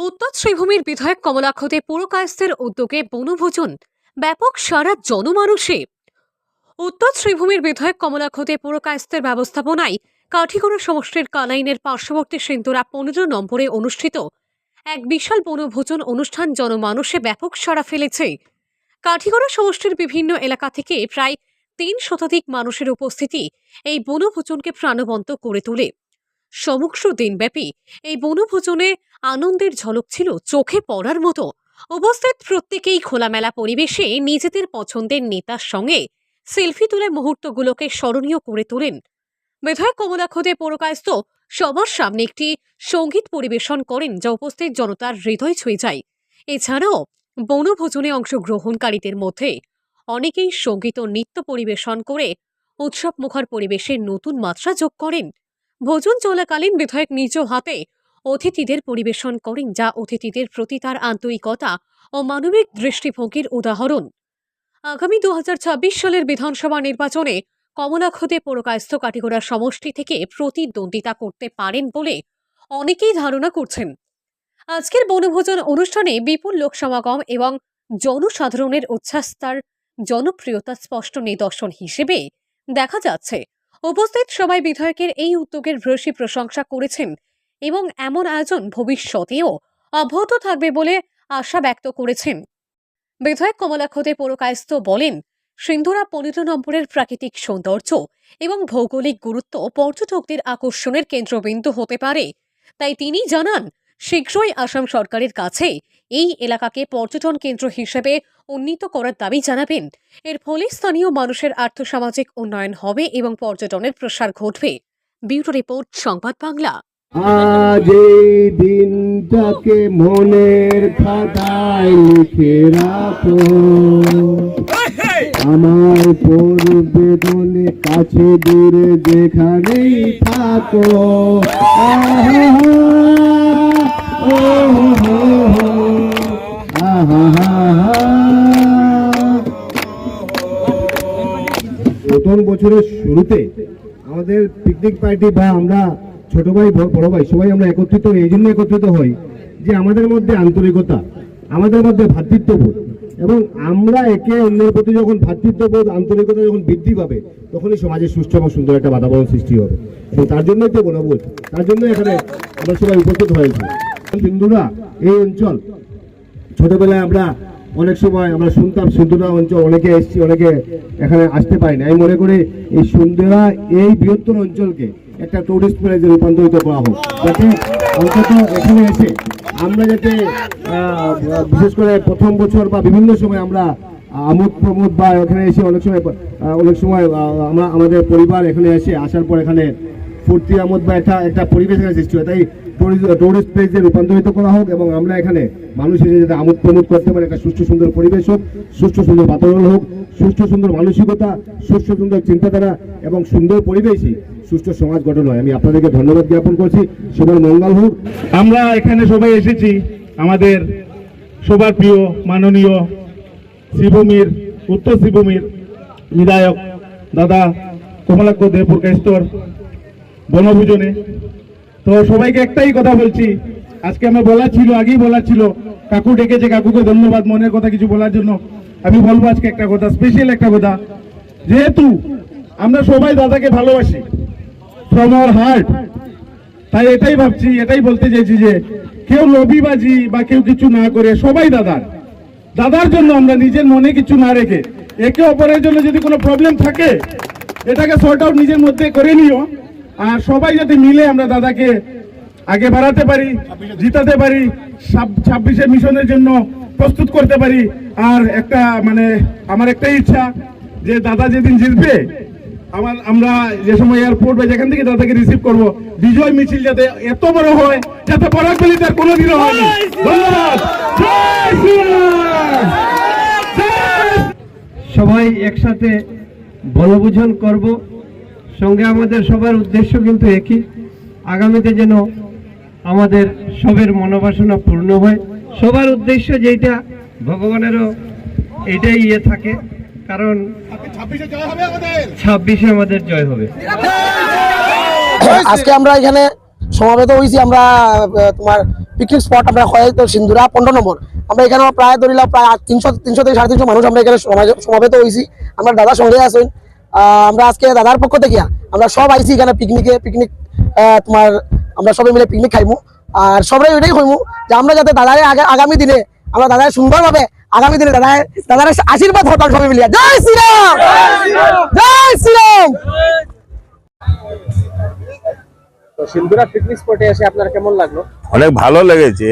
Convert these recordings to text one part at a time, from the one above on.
উত্তর শ্রীভূমির বিধায়ক কমলাক্ষতে পুরকায়স্থের উদ্যোগে বনভোজন। ব্যাপক সারা জনমানুষে। উত্তর শ্রীভূমির বিধায়ক কমলাক্ষতে পুরকায়স্থের ব্যবস্থাপনায় কাঠিগড়া সমষ্টির কালাইনের পার্শ্ববর্তী সিন্দুরা পনেরো নম্বরে অনুষ্ঠিত। এক বিশাল বনভোজন অনুষ্ঠান জনমানুষে ব্যাপক সাড়া ফেলেছে। কাঠিগড়া সমষ্টির বিভিন্ন এলাকা থেকে প্রায় তিন শতাধিক মানুষের উপস্থিতি এই বনভোজনকে প্রাণবন্ত করে তোলে। সমগ্র দিনব্যাপী এই বনভোজনে আনন্দের ঝলক ছিল চোখে পড়ার মতো। উপস্থিত প্রত্যেকেই খোলামেলা পরিবেশে নিজেদের পছন্দের নেতার সঙ্গে সেলফি তুলে মুহূর্তগুলোকে স্মরণীয় করে তোলেন। বিধায়ক কমলা খোদে পৌরকায়স্থ সবার সামনে একটি সংগীত পরিবেশন করেন যা উপস্থিত জনতার হৃদয় ছুঁয়ে যায়। এছাড়াও বনভোজনে অংশগ্রহণকারীদের মধ্যে অনেকেই সংগীত ও নৃত্য পরিবেশন করে উৎসব মুখর পরিবেশে নতুন মাত্রা যোগ করেন। ভোজন চলাকালীন বিধায়ক নিজ হাতে অতিথিদের পরিবেশন করেন, যা অতিথিদের প্রতি তার আন্তরিকতা ও মানবিক দৃষ্টিভঙ্গির উদাহরণ। আগামী দুহাজার ছাব্বিশ সালের বিধানসভা নির্বাচনে কমলাক্ষদে পৌরকায়স্থ কাটিগড়া সমষ্টি থেকে প্রতিদ্বন্দ্বিতা করতে পারেন বলে অনেকেই ধারণা করছেন। আজকের বনভোজন অনুষ্ঠানে বিপুল লোক সমাগম এবং জনসাধারণের উচ্ছ্বাস তার জনপ্রিয়তা স্পষ্ট নিদর্শন হিসেবে দেখা যাচ্ছে। উপস্থিত সবাই বিধায়কের এই উদ্যোগের ভূয়সী প্রশংসা করেছেন এবং এমন আয়োজন ভবিষ্যতেও অব্যাহত থাকবে বলে আশা ব্যক্ত করেছেন। বিধায়ক কমলাক্ষতে পৌরকায়স্থ বলেন, সিন্ধুরা পনেরো নম্বরের প্রাকৃতিক সৌন্দর্য এবং ভৌগোলিক গুরুত্ব পর্যটকদের আকর্ষণের কেন্দ্রবিন্দু হতে পারে। তাই তিনি জানান, শীঘ্রই আসাম সরকারের কাছে এই এলাকাকে পর্যটন কেন্দ্র হিসেবে উন্নীত করার দাবি জানাবেন। এর ফলে স্থানীয় মানুষের আর্থসামাজিক উন্নয়ন হবে এবং পর্যটনের প্রসার ঘটবে। ব্যুরো রিপোর্ট, সংবাদ বাংলা। আজ এই দিনটাকে মনের খাতায় লিখে রাখো। আমার পূর্বেদনে কাছে দূরে যেখানেই থাকো। প্রথম বছরের শুরুতে আমাদের পিকনিক পার্টি বা আমরা ছোট ভাই বড় ভাই, সবাই আমরা একত্রিত, এই জন্য একত্রিত হই যে আমাদের মধ্যে আন্তরিকতা, আমাদের মধ্যে ভ্রাতৃত্ববোধ এবং আমরা একে অন্যের প্রতি যখন ভ্রাতৃত্ববোধ আন্তরিকতা যখন বৃদ্ধি পাবে, তখনই সমাজে সুস্থ এবং সুন্দর একটা বাতাবরণ সৃষ্টি হবে। তো তার জন্যই তো বনবোধ তার জন্য এখানে আমরা সবাই উপস্থিত হয়েছি। সিন্ধুরা এই অঞ্চল, ছোটবেলায় আমরা অনেক সময় আমরা শুনতাম সুন্দরা অঞ্চল, অনেকে এসছি, অনেকে এখানে আসতে পারি না আমি মনে করি এই সুন্দরা এই বৃহত্তর অঞ্চলকে একটা টুরিস্ট প্লেসে রূপান্তরিত করা হোক। যাতে অন্তত এখানে এসে আমরা যাতে বিশেষ করে প্রথম বছর বা বিভিন্ন সময় আমরা আমোদ প্রমোদ বা এখানে এসে অনেক সময় অনেক সময় আমরা, আমাদের পরিবার এখানে এসে আসার পর এখানে ফুর্তি আমোদ বা একটা একটা পরিবেশ এখানে সৃষ্টি হয়। তাই টুরিস্ট প্লেসে রূপান্তরিত করা হোক এবং আমরা এখানে মানুষ এসে যাতে আমোদ প্রমোদ করতে পারে, একটা সুষ্ঠু সুন্দর পরিবেশ হোক, সুষ্ঠু সুন্দর বাতাবরণ হোক সুষ্ঠু, সুন্দর মানসিকতা, সুষ্ঠু, সুন্দর চিন্তাধারা এবং সুন্দর পরিবেশই সুষ্ঠু সমাজ গঠন হয়। আমি আপনাদেরকে ধন্যবাদ জ্ঞাপন করছি। সবার মঙ্গল হোক। আমরা এখানে সবাই এসেছি আমাদের সবার প্রিয় মাননীয় শ্রীভূমির উত্তর শ্রীভূমির বিধায়ক দাদা কমলাক্ষ দেবপুর কেস্তর বনভোজনে। তো সবাইকে একটাই কথা বলছি, আজকে আমার বলার ছিল, আগেই বলার ছিল, কাকু ডেকেছে, কাকুকে ধন্যবাদ, মনের কথা কিছু বলার জন্য। আমি বলব আজকে একটা কথা স্পেশাল একটা কথা। যেহেতু আমরা সবাই দাদাকে ভালোবাসি ফ্রম আওয়ার হার্ট তাই এটাই ভাবছি, এটাই বলতে চাইছি যে কেউ লবিবাজি বা কেউ কিছু না করে সবাই দাদার। দাদার জন্য আমরা নিজের মনে কিছু না রেখে একে অপরের জন্য যদি কোনো প্রবলেম থাকে, এটাকে সর্ট আউট নিজের মধ্যে করে নিও। আর সবাই যাতে মিলে আমরা দাদাকে আগে বাড়াতে পারি, জিতাতে পারি ছাব্বিশে মিশনের জন্য প্রস্তুত করতে পারি। আর একটা মানে আমার একটাই ইচ্ছা যে দাদা যেদিন জিতবে আমার আমরা যে সময় এয়ারপোর্ট বা যেখান থেকে দাদাকে রিসিভ করব বিজয় মিছিল যাতে এত বড় হয় যাতে পরাগবলি তার হয়নি ধন্যবাদ জয় শ্রীরাম! জয় সবাই একসাথে বনভোজন করব। সঙ্গে আমাদের সবার উদ্দেশ্য কিন্তু একই। আগামীতে যেন আমাদের সবের মনোবাসনা পূর্ণ হয়। সবার উদ্দেশ্য যেটা ভগবানেরও এটাই ইয়ে থাকে। কারণ ছাব্বিশে আমাদের। জয় হবে। আজকে আমরা এখানে সমাবেত হয়েছি। আমরা তোমার পিকনিক স্পট আমরা হয় তো সিন্ধুরা পনেরো নম্বর। আমরা এখানে প্রায় ধরিলাম প্রায় তিনশো তিনশো থেকে সাড়ে তিনশো মানুষ আমরা এখানে সমাবেত হয়েছি। আমরা দাদার সঙ্গে আছেন। আহ, আমরা আজকে দাদার পক্ষ থেকে আমরা সব আইছি এখানে পিকনিকে পিকনিক তোমার আমরা সবাই মিলে পিকনিক খাইমু। আর সবাই ওইটাই হইমু যে আমরা যাতে দাদারে আগামী দিনে আমরা দাদার সুন্দরভাবে আগামী দিনে দাদার দাদার আশীর্বাদ হতাম সবাই মিলিয়ে। জয় শ্রীরাম! জয় শ্রীরাম! তো সিন্ধুরা পিকনিক স্পটে এসে আপনার কেমন লাগল? অনেক ভালো লেগেছে।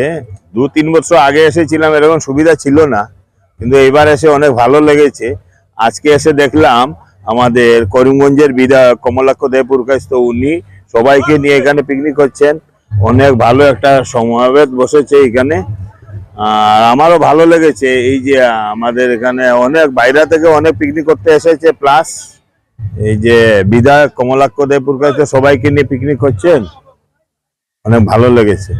দু তিন বছর আগে এসেছিলাম এরকম সুবিধা ছিল না। কিন্তু এবার এসে অনেক ভালো লেগেছে। আজকে এসে দেখলাম আমাদের করিমগঞ্জের বিধায়ক কমলাক্ষ দেবপুরকাশ তো উনি সবাইকে নিয়ে এখানে পিকনিক করছেন। অনেক ভালো একটা সমাবেশ বসেছে এখানে। আর আমারও ভালো লেগেছে এই যে আমাদের এখানে অনেক বাইরে থেকে অনেক পিকনিক করতে এসেছে প্লাস এই যে বিধায়ক কমলাক্ষ দেবপুর কাছে সবাইকে নিয়ে পিকনিক করছেন অনেক ভালো লেগেছে।